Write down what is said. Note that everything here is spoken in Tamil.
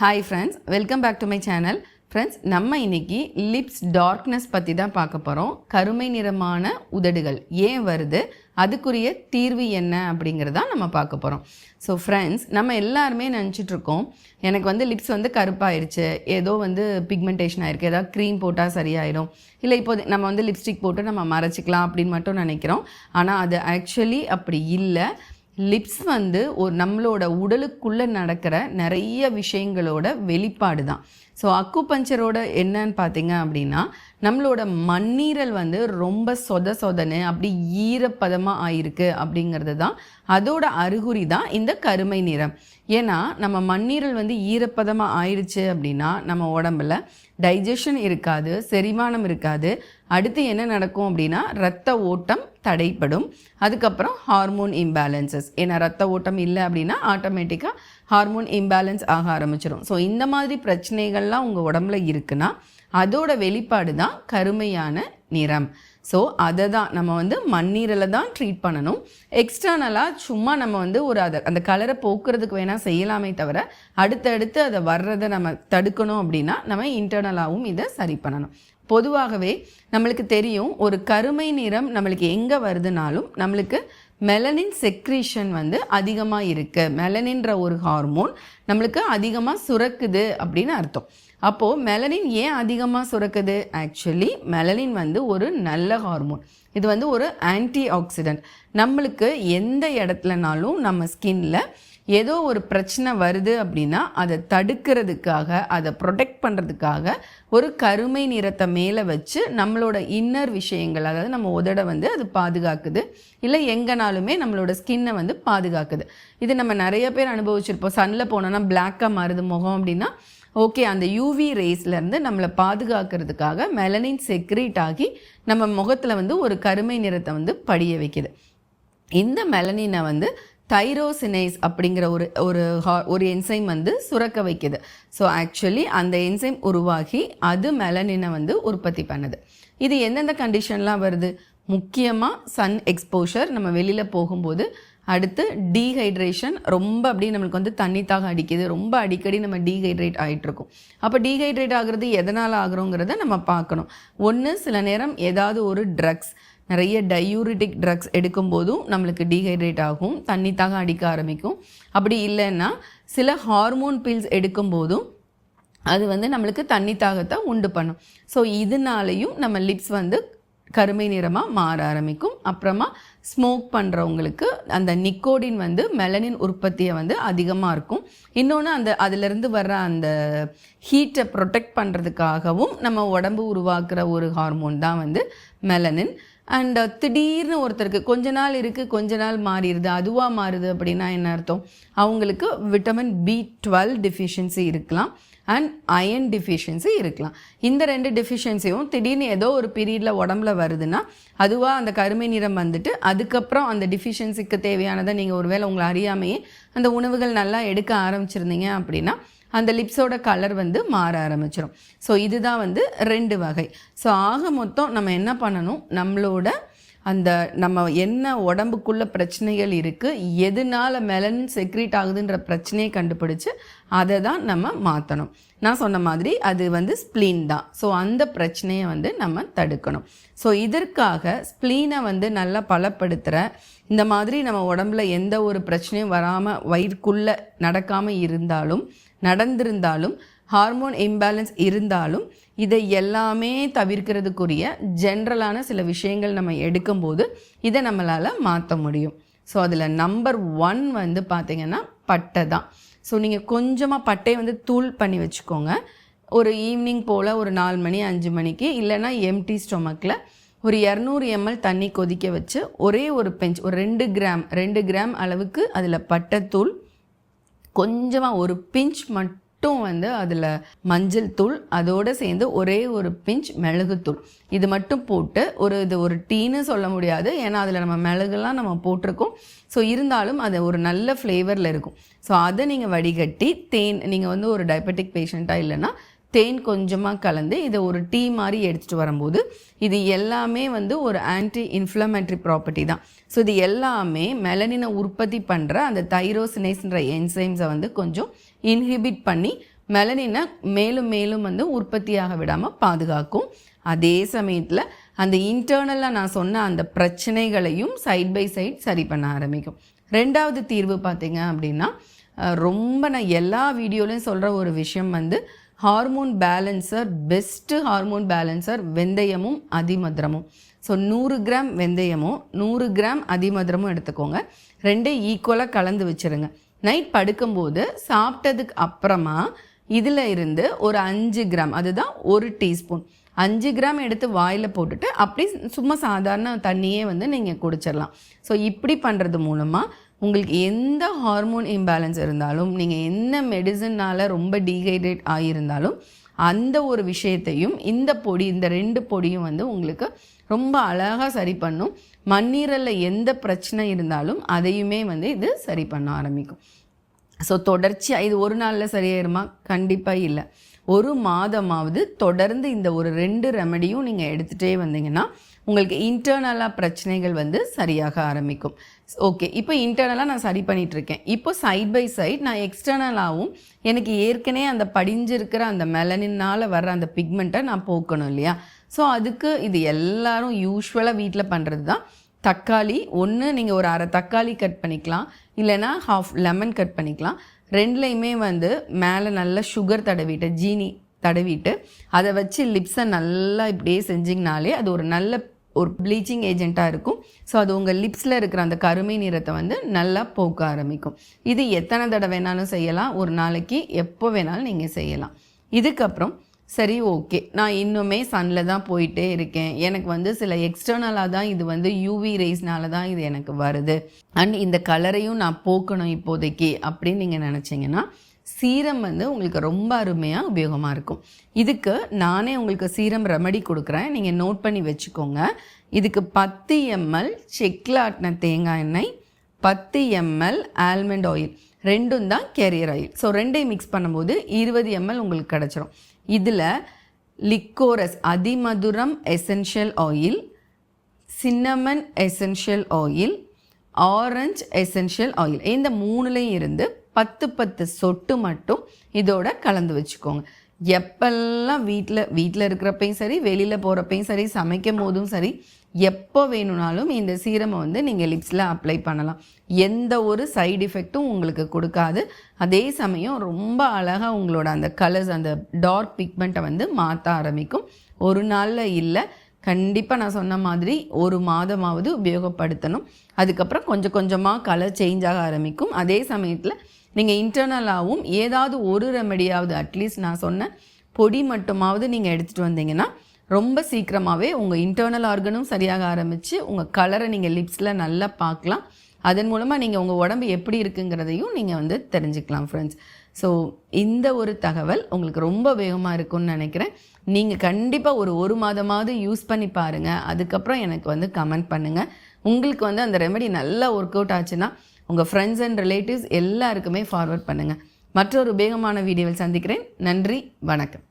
Hi friends welcome back to my channel friends நம்ம இன்னைக்கு லிப்ஸ் டார்க்னஸ் பற்றி தான் பார்க்க போகிறோம் கருமை நிறமான உதடுகள் ஏன் வருது? அதுக்குரிய தீர்வு என்ன அப்படிங்கிறத நம்ம பார்க்க போகிறோம் ஸோ ஃப்ரெண்ட்ஸ் நம்ம எல்லாருமே நினச்சிட்ருக்கோம். எனக்கு வந்து லிப்ஸ் வந்து கருப்பாயிருச்சு. ஏதோ வந்து பிக்மெண்டேஷன் ஆயிருக்கு. ஏதாவது க்ரீம் போட்டால் சரியாயிடும். இல்லை இப்போ நம்ம வந்து லிப்ஸ்டிக் போட்டு நம்ம மறைச்சிக்கலாம் அப்படின்னு மட்டும் நினைக்கிறோம். ஆனால் அது ஆக்சுவலி அப்படி இல்லை. லிப்ஸ் வந்து ஒரு நம்மளோட உடலுக்குள்ளே நடக்கிற நிறைய விஷயங்களோட வெளிப்பாடு தான் ஸோ அக்குபஞ்சரோட என்னன்னு பார்த்தீங்க அப்படின்னா நம்மளோட மண்ணீரல் வந்து ரொம்ப சொத சொதன்னு அப்படி ஈரப்பதமாக ஆயிருக்கு அப்படிங்கிறது தான் அதோட அறிகுறி தான் இந்த கருமை நிறம். ஏன்னா நம்ம மண்ணீரல் வந்து ஈரப்பதமாக ஆயிடுச்சு அப்படின்னா நம்ம உடம்புல டைஜஷன் இருக்காது செரிமானம் இருக்காது. அடுத்து என்ன நடக்கும் அப்படின்னா ரத்த ஓட்டம் தடைப்படும் அதுக்கப்புறம் ஹார்மோன் இம்பேலன்சஸ் ஏன்னா ரத்த ஓட்டம் இல்லை அப்படின்னா ஆட்டோமேட்டிக்காக ஹார்மோன் இம்பேலன்ஸ் ஆக ஆரம்பிச்சிடும் ஸோ இந்த மாதிரி பிரச்சனைகள்லாம் உங்கள் உடம்புல இருக்குன்னா அதோட வெளிப்பாடு தான் கருமையான நிறம். ஸோ அதை தான் நம்ம வந்து மண்ணீரில் தான் ட்ரீட் பண்ணணும். எக்ஸ்டர்னலாக சும்மா நம்ம வந்து ஒரு அதை அந்த கலரை போக்குறதுக்கு வேணால் செய்யலாமே தவிர அடுத்தடுத்து அதை வர்றதை நம்ம தடுக்கணும் அப்படின்னா நம்ம இன்டர்னலாகவும் இதை சரி பண்ணணும். பொதுவாகவே நம்மளுக்கு தெரியும் ஒரு கருமை நிறம் நம்மளுக்கு எங்கே வருதுனாலும் நம்மளுக்கு மெலனின் செக்ரீஷன் வந்து அதிகமாக இருக்குது மெலனின்ற ஒரு ஹார்மோன் நம்மளுக்கு அதிகமாக சுரக்குது அப்படின்னு அர்த்தம். அப்போது மெலனின் ஏன் அதிகமாக சுரக்குது? ஆக்சுவலி மெலனின் வந்து ஒரு நல்ல ஹார்மோன் இது வந்து ஒரு ஆன்டி ஆக்சிடென்ட் நம்மளுக்கு எந்த இடத்துலனாலும் நம்ம ஸ்கின்ல ஏதோ ஒரு பிரச்சனை வருது அப்படின்னா அதை தடுக்கிறதுக்காக அதை ப்ரொடெக்ட் பண்ணுறதுக்காக ஒரு கருமை நிறத்தை மேலே வச்சு நம்மளோட இன்னர் விஷயங்கள் அதாவது நம்ம உதட வந்து அது பாதுகாக்குது. இல்லை எங்கேனாலுமே நம்மளோட ஸ்கின்னை வந்து பாதுகாக்குது. இது நம்ம நிறைய பேர் அனுபவிச்சிருப்போம். சன்னில் போனோன்னா பிளாக்காக மாறுது முகம் அப்படின்னா ஓகே அந்த யூவி ரேஸ்லேருந்து நம்மளை பாதுகாக்கிறதுக்காக மெலனின் செக்ரீட் ஆகி நம்ம முகத்தில் வந்து ஒரு கருமை நிறத்தை வந்து படிய வைக்குது. இந்த மெலனினை வந்து தைரோசினைஸ் அப்படிங்கிற ஒரு ஒரு ஹா- ஒரு என்சைம் வந்து சுரக்க வைக்குது. ஸோ ஆக்சுவலி அந்த என்சைம் உருவாகி அது மெலனினை வந்து உற்பத்தி பண்ணுது. இது எந்தெந்த கண்டிஷன்லாம் வருது? முக்கியமாக சன் எக்ஸ்போஷர் நம்ம வெளியில் போகும்போது அடுத்து டீஹைட்ரேஷன் ரொம்ப அப்படியே நம்மளுக்கு வந்து தண்ணி தாக அடிக்குது. ரொம்ப அடிக்கடி நம்ம டீஹைட்ரேட் ஆகிட்டுருக்கோம் அப்போ டீஹைட்ரேட் ஆகிறது எதனால் ஆகிறோங்கிறத நம்ம பார்க்கணும். ஒன்று சில நேரம் ஏதாவது ஒரு ட்ரக்ஸ் நிறைய டயூரிட்டிக் ட்ரக்ஸ் எடுக்கும்போதும் நம்மளுக்கு டீஹைட்ரேட் ஆகும். தண்ணி தாக அடிக்க ஆரம்பிக்கும். அப்படி இல்லைன்னா சில ஹார்மோன் பில்ஸ் எடுக்கும்போதும் அது வந்து நம்மளுக்கு தண்ணி தாகத்தை உண்டு பண்ணும். ஸோ இதனாலையும் நம்ம லிப்ஸ் வந்து கருமை நிறமாக மாற ஆரம்பிக்கும். அப்புறமா ஸ்மோக் பண்ணுறவங்களுக்கு அந்த நிக்கோடின் வந்து மெலனின் உற்பத்தியை வந்து அதிகமாக இருக்கும். இன்னொன்று அந்த அதிலிருந்து வர்ற அந்த ஹீட்டை ப்ரொடெக்ட் பண்ணுறதுக்காகவும் நம்ம உடம்பு உருவாக்குற ஒரு ஹார்மோன் தான் வந்து மெலனின் அண்ட் uh, திடீர்னு ஒருத்தருக்கு கொஞ்ச நாள் இருக்குது கொஞ்ச நாள் மாறிடுது அதுவாக மாறுது அப்படின்னா என்ன அர்த்தம்? அவங்களுக்கு விட்டமின் பி டுவெல் டிஃபிஷியன்சி இருக்கலாம் அண்ட் அயன் டிஃபிஷியன்சி இருக்கலாம். இந்த ரெண்டு டெஃபிஷியன்சியும் திடீர்னு ஏதோ ஒரு பீரியடில் உடம்புல வருதுன்னா அதுவாக அந்த கருமை நிறம் வந்துட்டு அதுக்கப்புறம் அந்த டிஃபிஷியன்சிக்கு தேவையானதை நீங்கள் ஒருவேளை உங்களை அறியாமையே அந்த உணவுகள் நல்லா எடுக்க ஆரம்பிச்சிருந்தீங்க அப்படின்னா அந்த லிப்ஸோட கலர் வந்து மாற ஆரம்பிச்சிடும் ஸோ இதுதான் வந்து ரெண்டு வகை. ஸோ ஆக மொத்தம் நம்ம என்ன பண்ணணும்? நம்மளோட அந்த நம்ம என்ன உடம்புக்குள்ள பிரச்சனைகள் இருக்குது எதனால் மெலனின் செக்ரீட் ஆகுதுன்ற பிரச்சனையை கண்டுபிடிச்சு அதை தான் நம்ம மாற்றணும் நான் சொன்ன மாதிரி அது வந்து ஸ்ப்ளீன் தான். ஸோ அந்த பிரச்சனையை வந்து நம்ம தடுக்கணும். ஸோ இதற்காக ஸ்ப்ளீனை வந்து நல்லா பலப்படுத்துகிற இந்த மாதிரி நம்ம உடம்புல எந்த ஒரு பிரச்சனையும் வராமல் வயிற்குள்ளே நடக்காமல் இருந்தாலும் நடந்திருந்தாலும் ஹார்மோன் இம்பேலன்ஸ் இருந்தாலும் இதை எல்லாமே தவிர்க்கிறதுக்குரிய ஜென்ரலான சில விஷயங்கள் நம்ம எடுக்கும்போது இதை நம்மளால் மாற்ற முடியும். ஸோ அதில் நம்பர் ஒன் வந்து பார்த்திங்கன்னா பட்டை தான். ஸோ நீங்கள் கொஞ்சமாக பட்டையை வந்து தூள் பண்ணி வச்சுக்கோங்க. ஒரு ஈவினிங் போல் ஒரு நாலு மணி அஞ்சு மணிக்கு இல்லைன்னா எம்டி ஸ்டொமக்கில் ஒரு இரநூறு எம்எல் தண்ணி கொதிக்க வச்சு ஒரே ஒரு பெஞ்ச் ஒரு ரெண்டு கிராம் ரெண்டு கிராம் அளவுக்கு அதில் பட்டைத்தூள் கொஞ்சமாக ஒரு பிஞ்ச் மட்டும் வந்து அதில் மஞ்சள் தூள் அதோடு சேர்ந்து ஒரே ஒரு பிஞ்ச் மிளகுத்தூள் இது மட்டும் போட்டு ஒரு இது ஒரு டீன்னு சொல்ல முடியாது. ஏன்னா அதில் நம்ம மிளகுலாம் நம்ம போட்டிருக்கோம். ஸோ இருந்தாலும் அது ஒரு நல்ல ஃப்ளேவரில் இருக்கும். ஸோ அதை நீங்கள் வடிகட்டி தேன் நீங்கள் வந்து ஒரு டயபெட்டிக் பேஷண்ட்டாக இல்லைன்னா தேன் கொஞ்சமாக கலந்து இதை ஒரு டீ மாதிரி எடுத்துகிட்டு வரும்போது இது எல்லாமே வந்து ஒரு ஆன்டி இன்ஃப்ளமேட்ரி ப்ராப்பர்ட்டி தான். ஸோ இது எல்லாமே மெலனினை உற்பத்தி பண்ணுற அந்த தைரோசினேஸ்ன்ற என்சைம்ஸை வந்து கொஞ்சம் இன்ஹிபிட் பண்ணி மெலனினை மேலும் மேலும் வந்து உற்பத்தியாக விடாமல் பாதுகாக்கும். அதே சமயத்தில் அந்த இன்டர்னலாக நான் சொன்ன அந்த பிரச்சனைகளையும் சைட் பை சைட் சரி பண்ண ஆரம்பிக்கும். ரெண்டாவது தீர்வு பார்த்தீங்க அப்படின்னா ரொம்ப நான் எல்லா வீடியோலையும் சொல்கிற ஒரு விஷயம் வந்து hormone balancer best hormone balancer வெந்தயமும் அதிமதுரமும். ஸோ நூறு கிராம் வெந்தயமும் நூறு கிராம் அதிமதுரமும் எடுத்துக்கோங்க. ரெண்டையும் ஈக்குவலாக கலந்து வச்சுருங்க. நைட் படுக்கும்போது சாப்பிட்டதுக்கு அப்புறமா இதில் இருந்து ஒரு அஞ்சு கிராம் அதுதான் ஒரு டீஸ்பூன். அஞ்சு கிராம் எடுத்து வாயில் போட்டுட்டு அப்படி சும்மா சாதாரண தண்ணியே வந்து நீங்கள் குடிச்சிடலாம் ஸோ இப்படி பண்ணுறது மூலமாக உங்களுக்கு எந்த ஹார்மோன் இம்பேலன்ஸ் இருந்தாலும் நீங்கள் என்ன மெடிசனால் ரொம்ப டீஹைட்ரேட் ஆகியிருந்தாலும் அந்த ஒரு விஷயத்தையும் இந்த பொடி இந்த ரெண்டு பொடியும் வந்து உங்களுக்கு ரொம்ப அழகாக சரி பண்ணும். மண்ணீரலில் எந்த பிரச்சனை இருந்தாலும் அதையுமே வந்து இது சரி பண்ண ஆரம்பிக்கும். ஸோ தொடர்ச்சியாக இது ஒரு நாளில் சரியாயிருமா? கண்டிப்பாக இல்லை. ஒரு மாதமாவது தொடர்ந்து இந்த ஒரு ரெண்டு ரெமடியும் நீங்கள் எடுத்துகிட்டே வந்தீங்கன்னா உங்களுக்கு இன்டர்னலாக பிரச்சனைகள் வந்து சரியாக ஆரம்பிக்கும். ஓகே இப்போ இன்டர்னலாக நான் சரி பண்ணிட்டு இருக்கேன் இப்போ சைட் பை சைட் நான் எக்ஸ்டர்னலாகவும் எனக்கு ஏற்கனவே அந்த படிஞ்சிருக்கிற அந்த மெலனினால் வர்ற அந்த பிக்மெண்ட்டை நான் போக்கணும் இல்லையா? ஸோ அதுக்கு இது எல்லாரும் யூஸ்வலாக வீட்டில் பண்ணுறது தான் தக்காளி ஒன்று நீங்கள் ஒரு அரை தக்காளி கட் பண்ணிக்கலாம். இல்லைன்னா ஹாஃப் லெமன் கட் பண்ணிக்கலாம். ரெண்டுலேயுமே வந்து மேலே நல்லா சுகர் தடவிட்டு ஜீனி தடவிட்டு அதை வச்சு லிப்ஸை நல்லா இப்படியே செஞ்சிங்கனாலே அது ஒரு நல்ல ஒரு ப்ளீச்சிங் ஏஜெண்ட்டாக இருக்கும். ஸோ அது உங்கள் லிப்ஸில் இருக்கிற அந்த கருமை நிறத்தை வந்து நல்லா போக்க ஆரம்பிக்கும். இது எத்தனை தடவை வேணாலும் செய்யலாம். ஒரு நாளைக்கு எப்போ வேணாலும் நீங்கள் செய்யலாம். இதுக்கப்புறம் சரி ஓகே. நான் இன்னுமே சன்னில் தான் போயிட்டே இருக்கேன். எனக்கு வந்து சில எக்ஸ்டர்னலாக தான் இது வந்து யூவி ரேஸ்னால தான் இது எனக்கு வருது. அண்ட் இந்த கலரையும் நான் போக்கணும் இப்போதைக்கு அப்படின்னு நீங்கள் நினச்சிங்கன்னா சீரம் வந்து உங்களுக்கு ரொம்ப அருமையாக உபயோகமாக இருக்கும். இதுக்கு நானே உங்களுக்கு சீரம் ரெமடி கொடுக்குறேன். நீங்கள் நோட் பண்ணி வச்சுக்கோங்க. இதுக்கு பத்து எம்எல் செக்கில் ஆட்டின தேங்காய் எண்ணெய் பத்து எம்எல் ஆல்மண்ட் ஆயில் ரெண்டும் தான் கேரியர் ஆயில் ஸோ ரெண்டையும் மிக்ஸ் பண்ணும்போது இருபது எம்எல் உங்களுக்கு கிடச்சிரும். இதில் லிக்கோரஸ் அதிமதுரம் essential oil cinnamon essential oil orange essential oil இந்த மூணுலேயும் இருந்து பத்து பத்து சொட்டு மட்டும் இதோட கலந்து வச்சுக்கோங்க. எப்பெல்லாம் வீட்டில் வீட்டில் இருக்கிறப்பையும் சரி வெளியில் போகிறப்பையும் சரி சமைக்கும் போதும் சரி எப்போ வேணும்னாலும் இந்த சீரமை வந்து நீங்கள் லிப்ஸில் அப்ளை பண்ணலாம். எந்த ஒரு சைடு எஃபெக்ட்டும் உங்களுக்கு கொடுக்காது. அதே சமயம் ரொம்ப அழகாக உங்களோட அந்த கலர்ஸ் அந்த டார்க் பிக்மெண்ட்டை வந்து மாற்ற ஆரம்பிக்கும். ஒரு நாளில் இல்லை கண்டிப்பாக நான் சொன்ன மாதிரி ஒரு மாதமாவது உபயோகப்படுத்தணும். அதுக்கப்புறம் கொஞ்சம் கொஞ்சமாக கலர் சேஞ்ச் ஆக ஆரம்பிக்கும். அதே சமயத்தில் நீங்கள் இன்டர்னலாகவும் ஏதாவது ஒரு ரெமெடியாவது அட்லீஸ்ட் நான் சொன்ன பொடி மட்டுமாவது நீங்கள் எடுத்துகிட்டு வந்தீங்கன்னா ரொம்ப சீக்கிரமாகவே உங்கள் இன்டர்னல் ஆர்கனும் சரியாக ஆரம்பித்து உங்கள் கலரை நீங்கள் லிப்ஸில் நல்லா பார்க்கலாம். அதன் மூலமாக நீங்கள் உங்கள் உடம்பு எப்படி இருக்குங்கிறதையும் நீங்கள் வந்து தெரிஞ்சுக்கலாம் ஃப்ரெண்ட்ஸ் ஸோ இந்த ஒரு தகவல் உங்களுக்கு ரொம்ப வேகமாக இருக்கும்னு நினைக்கிறேன். நீங்கள் கண்டிப்பாக ஒரு ஒரு மாதமாவது யூஸ் பண்ணி பாருங்கள் அதுக்கப்புறம் எனக்கு வந்து கமெண்ட் பண்ணுங்கள் உங்களுக்கு வந்து அந்த ரெமெடி நல்லா ஒர்க் அவுட் ஆச்சுன்னா உங்கள் ஃப்ரெண்ட்ஸ் அண்ட் ரிலேட்டிவ்ஸ் எல்லாருக்குமே ஃபார்வர்ட் பண்ணுங்கள் மற்றொரு வேகமான வீடியோவில் சந்திக்கிறேன். நன்றி வணக்கம்.